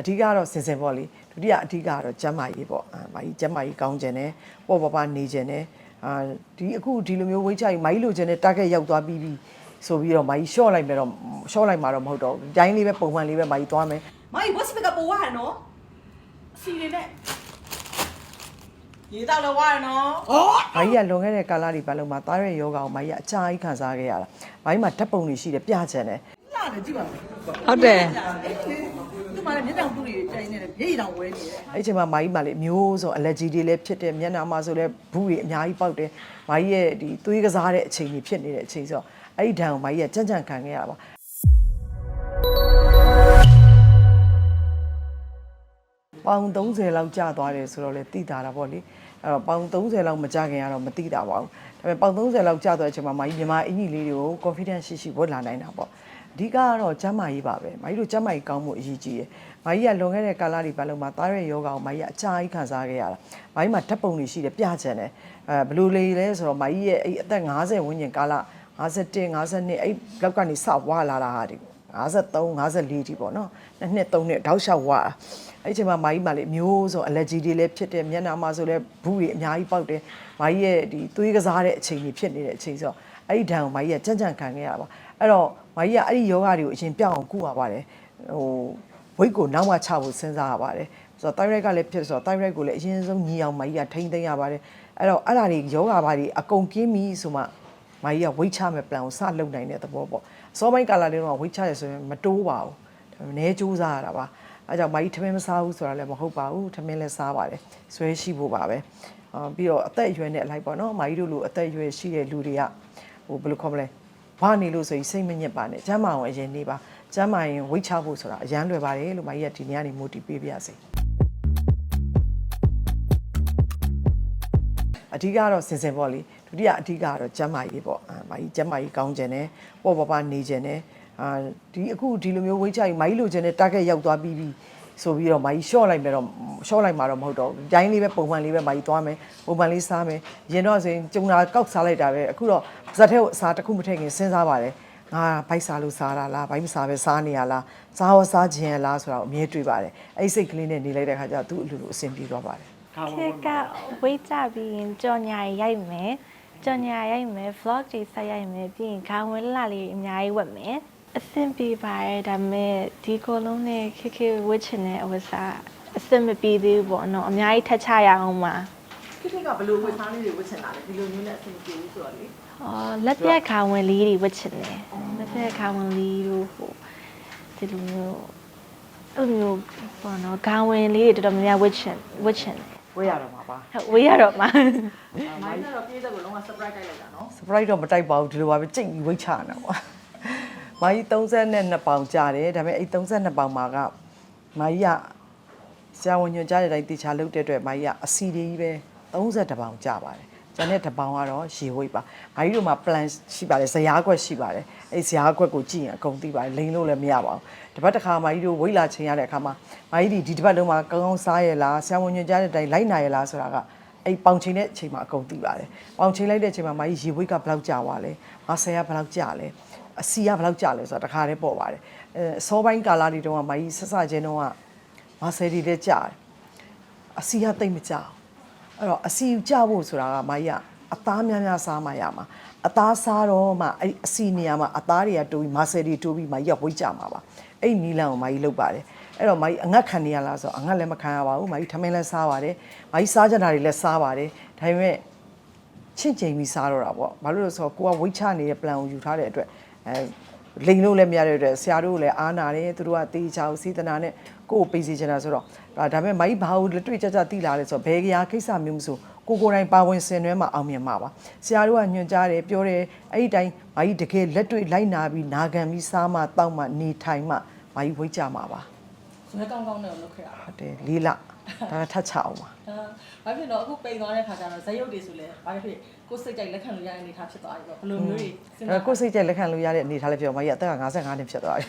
အဓိကတော့စင်စင်ပေါ့လေဒုတိယအဓိကကတော့ကျမ်းမာရေးပေါ့အာမာကြီးကျမ်းမာရေးကောင်းခြင်းနဲ့ပေါ့ပပနေခြင်းနဲ့အာဒီအခုဒီလိုမျိုးဝိတ်ချကြီးမာကြီးလိုချင်တဲ့ target ရောက်သွားပြီးပြီဆိုပြီးတော့မာကြီး short လိုက်မယ်တော့ short လိုက်မှာတော့မဟုတ်တော့ဘူးဒီတိုင်းလေးပဲပုံမှန်လေးပဲမာကြီးသွားမယ်မိုင်းဝတ်စပီကပိုဝါရနော်အစီနေနဲ့ရေးတော့လောဝါရနော်။မာကြီးကလွန်ခဲ့တဲ့ကာလတွေပတ်လုံးမှာသားရွက်ယောဂါကိုမာကြီးကအကြာကြီးခံစားခဲ့ရတာ။မာကြီးမှာဓာတ်ပုံတွေရှိတယ်ပြချင်တယ်လာတယ်ကြည့်ပါဦးဟုတ်တယ်ဒီ မှာလည်းမျက်တောင်တူတွေတိုင်နေတယ်မျက်ရည်တောင်ဝဲနေတယ်။အဲ့ဒီအချိန်မှာမာကြီးမှာလေမျိုးစုံ allergy တွေလည်းဖြစ်တယ်မျက်နှာမှာဆိုလည်းဘူးတွေအများကြီးပေါက်တယ်။မာကြီးရဲ့ဒီသွေးကစားတဲ့အချိန်ကြီးဖြစ်နေတဲ့အချိန်ဆိုတော့အဲ့ဒီဓာတ်ကိုမာကြီးကကြံ့ကြံ့ခံခဲ့ရတာပါ။ပေါင်30လောက်ကျသွားတယ်ဆိုတော့လေတိတာတာပေါ့လေအဲ့တော့ပေါင်30လောက်မကျခင်ကတော့မတိတာပါဘူးဒါပေမဲ့ပေါင်30လောက်ကျသွားတဲ့အချိန်မှာမာကြီးမြန်မာအင်ကြီးလေးတွေကို confidence ရှိရှိဝတ်လာနိုင်တာပေါ့ အဓိကကတော့ကျမ်းမာရေးပါပဲမာကြီးတို့ကျမ်းမာရေးကောင်းမှုအရေးကြီးတယ်မာကြီးကလွန်ခဲ့တဲ့ကာလတွေပတ်လုံးမှာသားရွက်ယောဂါကိုမာကြီးကအကြာကြီးခံစားခဲ့ရတာမာကြီးမှာဓာတ်ပုံတွေရှိတယ်ပြချင်တယ်အဲဘယ်လိုလေးလဲဆိုတော့မာကြီးရဲ့အဲ့အသက်50ဝန်းကျင်ကာလ51 52အဲ့လောက်ကနေစဝါလာတာဟာဒီ53 54တိပေါ့နော်နှစ်နှစ်သုံးနှစ်တောက်လျှောက်ဝါအဲ့ဒီအချိန်မှာမာကြီးမှလေမျိုးစုံ allergy တွေလည်းဖြစ်တယ်မျက်နှာမှာဆိုလည်းဘူးတွေအများကြီးပေါက်တယ်မာကြီးရဲ့ဒီသွေးကစားတဲ့အချိန်ကြီးဖြစ်နေတဲ့အချိန်ဆိုတော့အဲ့ဒီဓာတ်ကိုမာကြီးကကြံ့ကြံ့ခံခဲ့ရပါ အဲ့တော့မာကြီးကအဲ့ဒီယောဂါတွေကိုအရင်ပြောင်းအောင်ကုရပါတယ်ဟိုဝိတ်ကိုနောက်မှချဖို့စဉ်းစားရပါတယ်ဆိုတော့ thyroid ကလည်းဖြစ်ဆိုတော့ thyroid ကိုလည်းအရင်ဆုံးညီအောင်မာကြီးကထိန်းသိမ်းရပါတယ်အဲ့တော့အဲ့ဒါတွေယောဂါပါတွေအကုန်ကင်းပြီဆိုမှမာကြီးကဝိတ်ချမဲ့ plan ကိုစလုပ်နိုင်တဲ့သဘောပေါ့အစောပိုင်းကာလလေးတော့ဝိတ်ချရဆိုရင်မတိုးပါဘူးဒါပေမဲ့နည်းစူးစားရတာပါအဲကြောင့်မာကြီးထမင်းမစားဘူးဆိုတာလည်းမဟုတ်ပါဘူးထမင်းလည်းစားပါတယ်ဆွဲရှိဖို့ပါပဲအာပြီးတော့အသက်အရွယ်နဲ့အလိုက်ပေါ့နော်မာကြီးတို့လိုအသက်အရွယ်ရှိတဲ့လူတွေကဟိုဘယ်လိုခေါ်မလဲ ဘာနေလို့ဆိုရင်စိတ်မညစ်ပါနဲ့ကျမ်းမာအောင်အရင်နေပါကျမ်းမာရင်ဝိတ်ချဖို့ဆိုတာအရန်လွယ်ပါတယ်လို့မာကြီးကဒီနေ့ကနေ motivate ပေးပါစေအဓိကကတော့စင်စင်ပေါ့လေဒုတိယအဓိကကတော့ကျမ်းမာရေးပေါ့အာမာကြီးကျမ်းမာရေးကောင်းခြင်းနဲ့ပေါ့ပပနေခြင်းနဲ့အာဒီအခုဒီလိုမျိုးဝိတ်ချကြီးမာကြီးလိုချင်တဲ့ target ရောက်သွားပြီးပြီ ဆိုပြီးတော့မာကြီး short လိုက်မယ်တော့ short လိုက်မှာတော့မဟုတ်တော့ဘူးဒီတိုင်းလေးပဲပုံမှန်လေးပဲမာကြီးသွားမယ်ပုံမှန်လေးစားမယ်ရင်တော့ဆိုရင်ကျုံတာကောက်စားလိုက်တာပဲအခုတော့ဇက်ထဲကိုအစားတစ်ခုမထည့်ခင်စဉ်းစားပါတယ်ငါဘိုက်စားလို့စားတာလားဘိုက်မစားပဲစားနေရလားစားရောစားခြင်းရလားဆိုတာကိုအမြဲတွေးပါတယ်အဲ့ဒီစိတ်ကလေးနဲ့နေလိုက်တဲ့ခါကျတော့သူ့အလိုလိုအဆင်ပြေသွားပါတယ်ခေတ်ကဝိတ်ကြပြီးရင်ကြော်ညာရိုက်မယ်ကြော်ညာရိုက်မယ် vlog တွေဆက်ရိုက်မယ်ပြီးရင်ခေါင်းဝဲလှလေးအများကြီးဝတ်မယ် အဆင်ပြေပါတယ်ဒါပေမဲ့ဒီကိုယ်လုံးနဲ့ခေတ်ခေတ်ဝတ်ချင်တဲ့အဝတ်စားအဆင်မပြေသေးဘူးပေါ့နော်အများကြီးထက်ချရအောင်ပါခိခိကဘယ်လိုဝတ်စားလေးတွေဝတ်ချင်တာလဲဒီလိုမျိုးနဲ့အဆင်ပြေဘူးဆိုတော့လေအော်လက်သက်ခေါင်းဝင်လေးတွေဝတ်ချင်တယ်လက်သက်ခေါင်းဝင်လေးတို့ဟိုဒီလိုမျိုးအဲ့လိုမျိုးပေါ့နော်ခေါင်းဝင်လေးတွေတော်တော်များများဝတ်ချင်ဝတ်ချင်တယ်ဝေးရတော့မှာပါဟုတ်ဝေးရတော့မှာမိုင်းကတော့ပြေးတဲ့ကိုလုံးဝ surprise တိုက်လိုက်တာနော် surprise တော့မတိုက်ပါဘူးဒီလိုပါပဲကြိတ်ပြီးဝိတ်ချနေတာပေါ့ မာကြီး32ပေါင်ကြာတယ်ဒါပေမဲ့အဲ့32ပေါင်မှာကမာကြီးကဆရာဝန်ညွှန်ကြားတဲ့အတိုင်းတေချာလုပ်တဲ့အတွက်မာကြီးကအစီတွေကြီးပဲ32ပေါင်ကြာပါတယ်ကျန်တဲ့တစ်ပေါင်ကတော့ရေဝိတ်ပါမာကြီးတို့မှာ plan ရှိပါတယ်ဇရာခွက်ရှိပါတယ်အဲ့ဇရာခွက်ကိုကြည့်ရင်အကုန်သိပါတယ်လိန်လို့လည်းမရပါဘူးတစ်ပတ်တစ်ခါမာကြီးတို့ဝိတ်လာချိန်ရတဲ့အခါမှာမာကြီးဒီဒီတစ်ပတ်လုံးမှာကောင်းကောင်းစားရလားဆရာဝန်ညွှန်ကြားတဲ့အတိုင်းလိုက်နာရလားဆိုတာကအဲ့ပေါင်ချိန်တဲ့အချိန်မှာအကုန်သိပါတယ်။ပေါင်ချိန်လိုက်တဲ့အချိန်မှာမာကြီးရေဝိတ်ကဘယ်လောက်ကြာသွားလဲ။ငါဆယ်ကဘယ်လောက်ကြာလဲ။ အစီကဘယ်လောက်ကြာလဲဆိုတာတခါတည်းပေါ်ပါတယ်။အဲအစောပိုင်းကာလတွေတုန်းကမာကြီးဆက်စချင်းတုန်းကငါဆယ်ဒီတည်းကြာတယ်။အစီကတိတ်မကြာဘူး။အဲ့တော့အစီကြာဖို့ဆိုတာကမာကြီးကအသားများများစားမှရမှာ။အသားစားတော့မှအဲ့အစီနေရာမှာအသားတွေကတိုးပြီးမာဆယ်တွေတိုးပြီးမာကြီးကဝိတ်ကြမှာပါ။အဲ့ဒီနီလန်ကိုမာကြီးလုပ်ပါတယ်။အဲ့တော့မာကြီးအငတ်ခံနေရလားဆိုတော့အငတ်လည်းမခံရပါဘူးမာကြီးထမင်းလည်းစားပါတယ်မာကြီးစားကြတာတွေလည်းစားပါတယ်ဒါပေမဲ့ချင့်ချိန်ပြီးစားတော့တာပေါ့ဘာလို့လဲဆိုတော့ကိုကဝိတ်ချနေတဲ့ plan ကိုယူထားတဲ့အတွက် အဲလိန်လို့လည်းမရတဲ့အတွက်ဆရာတို့ကလည်းအားနာတယ်သူတို့ကတေးချောက်စီတနာနဲ့ကိုယ်ကိုပေးစီချင်တာဆိုတော့ဒါဒါပေမဲ့မာကြီးဘာလို့လက်တွေ့ကြကြတိလာလဲဆိုတော့ဘယ်ကြရာကိစ္စမျိုးမဆိုကိုကိုယ်တိုင်ပါဝင်ဆင်နွှဲမှာအောင်မြင်မှာပါဆရာတို့ကညွှန်ကြားတယ်ပြောတယ်အဲ့ဒီတိုင်းမာကြီးတကယ်လက်တွေ့လိုက်နာပြီးနာခံပြီးစားမှတောက်မှနေထိုင်မှမာကြီးဝိတ်ကြမှာပါ ဇွဲကောင်းကောင်းနဲ့လုပ်ခဲ့တာဟုတ်တယ်လေးလဒါထပ်ချအောင်ပါဒါဘာဖြစ်လို့အခုပိန်သွားတဲ့ခါကျတော့ဇက်ရုပ်တွေဆိုလဲဘာဖြစ်ကိုယ်စိတ်ကြိုက်လက်ခံလို့ရတဲ့အနေထားဖြစ်သွားပြီပေါ့ဘယ်လိုမျိုးတွေစဉ်းအဲစားကိုယ်စိတ်ကြက်လက်ခံလို့ရတဲ့အနေထားလေးပြောမကြီးအသက်က55နှစ်ဖြစ်သွားပြီ